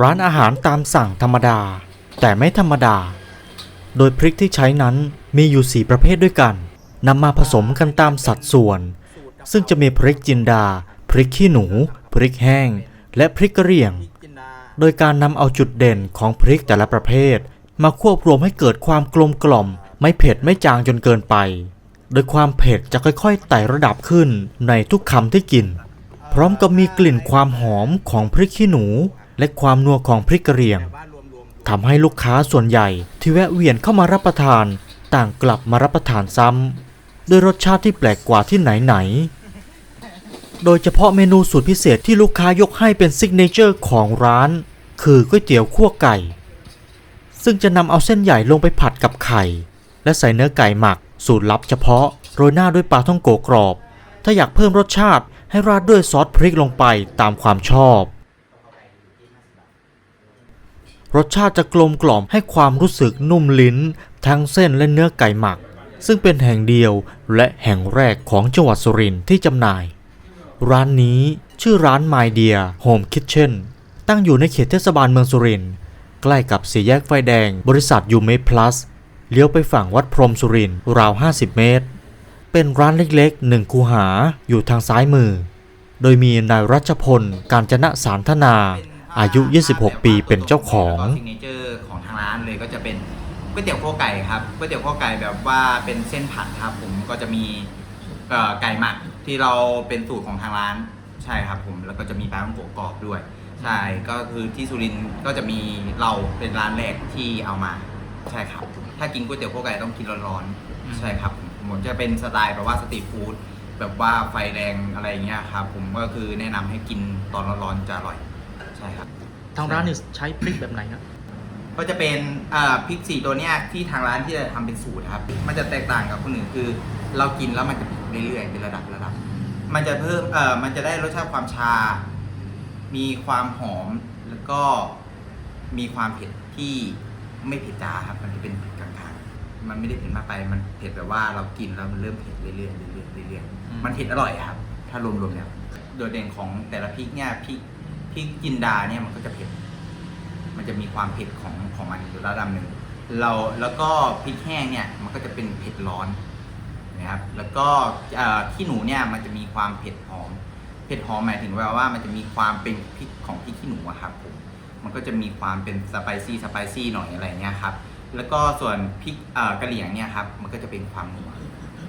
ร้านอาหารตามสั่งธรรมดา แต่ไม่ธรรมดา โดยพริกที่ใช้นั้นมีอยู่ 4 ประเภทด้วยกันนำมาผสมกันตามสัดส่วน ซึ่งจะมีพริกจินดา พริกขี้หนู พริกแห้ง และพริกกระเรียง โดยการนำเอาจุดเด่นของพริกแต่ละประเภท มาควบรวมให้เกิดความกลมกล่อม ไม่เผ็ดไม่จางจนเกินไป โดยความเผ็ดจะค่อยๆไต่ระดับขึ้นในทุกคำที่กิน พร้อมกับมีกลิ่นความหอมของพริกขี้หนู และความนัวของพริกกระเหรี่ยงทำให้ลูกค้าส่วนใหญ่ที่แวะเวียนเข้ามารับประทาน ต่างกลับมารับประทานซ้ำด้วยรสชาติที่แปลกกว่าที่ไหนๆโดยเฉพาะเมนูสูตรพิเศษที่ลูกค้ายกให้เป็นซิกเนเจอร์ของร้าน คือก๋วยเตี๋ยวคั่วไก่ ซึ่งจะนำเอาเส้นใหญ่ลงไปผัดกับไข่ และใส่เนื้อไก่หมัก สูตรลับเฉพาะ โรยหน้าด้วยปลาท่องโกกรอบ ถ้าอยากเพิ่มรสชาติให้ราดด้วยซอสพริกลงไปตามความชอบ รสชาติจะกลมกล่อมให้ความรู้สึกนุ่มลิ้น ทั้งเส้นและเนื้อไก่หมัก ซึ่งเป็นแห่งเดียวและแห่งแรกของจังหวัดสุรินทร์ที่จำหน่าย ร้านนี้ชื่อร้าน My Dear Home Kitchen ตั้งอยู่ในเขตเทศบาลเมืองสุรินทร์ใกล้กับสี่แยกไฟแดงบริษัทยูเมพลัสเลี้ยวไปฝั่งวัดพรมสุรินทร์ราว 50 เมตร เป็นร้านเล็กๆหนึ่งคูหาอยู่ทางซ้ายมือ โดยมีนายรัชพล การจนะสารธนา อายุ 26 ปีเป็นเจ้าของ ซิกเนเจอร์ของทางร้านเลยก็จะเป็นก๋วยเตี๋ยวคั่วไก่ครับก๋วยเตี๋ยวคั่วไก่แบบว่าเป็นเส้นผัดครับผมก็จะมีเอ่อไก่หมักที่เราเป็นสูตรของทางร้านใช่ครับผมแล้วก็จะมีปลาท่องโกะกรอบด้วย ใช่ก็คือที่สุรินทร์ก็จะมีเราเป็นร้านแรกที่เอามาใช่ครับ ถ้ากินก๋วยเตี๋ยวคั่วไก่ต้องกินร้อนๆใช่ครับผมผมจะเป็นสไตล์แบบว่าสตรีทฟู้ดแบบว่าไฟแรงอะไรอย่างเงี้ยครับผมก็คือแนะนำให้กินตอนร้อนๆจะอร่อย ใช่ครับ ทางร้านนี่ใช้พริกแบบไหนครับ ก็จะเป็นเอ่อพริกสี่ตัวเนี้ยที่ทางร้านที่จะทำเป็นสูตรครับ มันจะแตกต่างกับคนอื่นคือ เรากินแล้วมันจะเรื่อยๆเป็นระดับระดับ มันจะเพิ่มเอ่อมันจะได้รสชาติความชา มีความหอมแล้วก็มีความเผ็ดที่ไม่เผ็ดจ้าครับ มันจะเป็นเผ็ดกลางๆ มันไม่ได้เผ็ดมากไป มันเผ็ดแบบว่าเรากินแล้วมันเริ่มเผ็ดเรื่อยๆเรื่อยๆเรื่อยอืมๆมันเผ็ดอร่อยครับ ถ้ารวมๆแล้วโดดเด่นของแต่ละพริกเนี่ยพริกพ ริกจินดาเนี่ยมันก็จะเผ็ด มันจะมีความเผ็ดของของมันอยู่ระดับหนึ่ง เราแล้วก็พริกแห้งเนี่ยมันก็จะเป็นเผ็ดร้อนนะครับ แล้วก็ขี้หนูเนี่ยมันจะมีความเผ็ดหอม เผ็ดหอมหมายถึงว่าว่ามันจะมีความเป็นพริกของพริกขี้หนูครับผม มันก็จะมีความเป็นสไปซี่สไปซี่หน่อยอะไรเงี้ยครับ แล้วก็ส่วนพริกเอ่อกะเหรี่ยงเนี่ยครับ มันก็จะเป็นความหนัว